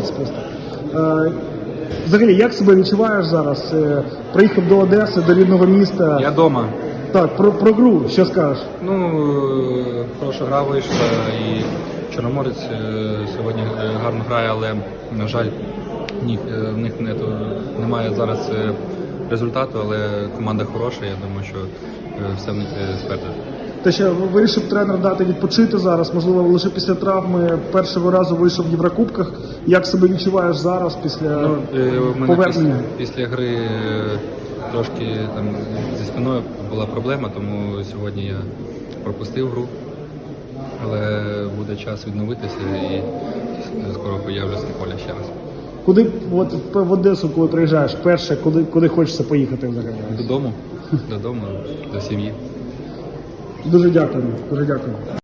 Чорноморець просто. Е, взагалі, як себе відчуваєш зараз? Е, приїхав до Одеси, до рідного міста. Я вдома. Так, про, про гру, що скажеш? Ну, е, хороша гра вийшла і Чорноморець е, сьогодні е, гарно грає, але, на жаль, ні, е, в них нету, немає зараз е, результату, але команда хороша. Я думаю, що е, все в них е, спереду. Те, що вирішив тренер дати відпочити зараз, можливо, лише після травми першого разу вийшов в Єврокубках. Як себе відчуваєш зараз після Ну, е, мене повернення? після, після гри е, трошки там зі спиною була проблема, тому сьогодні я пропустив гру. Але буде час відновитися і скоро появлюся на полі ще раз. Куди от в Одесу, коли приїжджаєш, перше, куди, куди хочеться поїхати взагалі? Додому, додому, до сім'ї. Дуже дякую. Дуже дякую.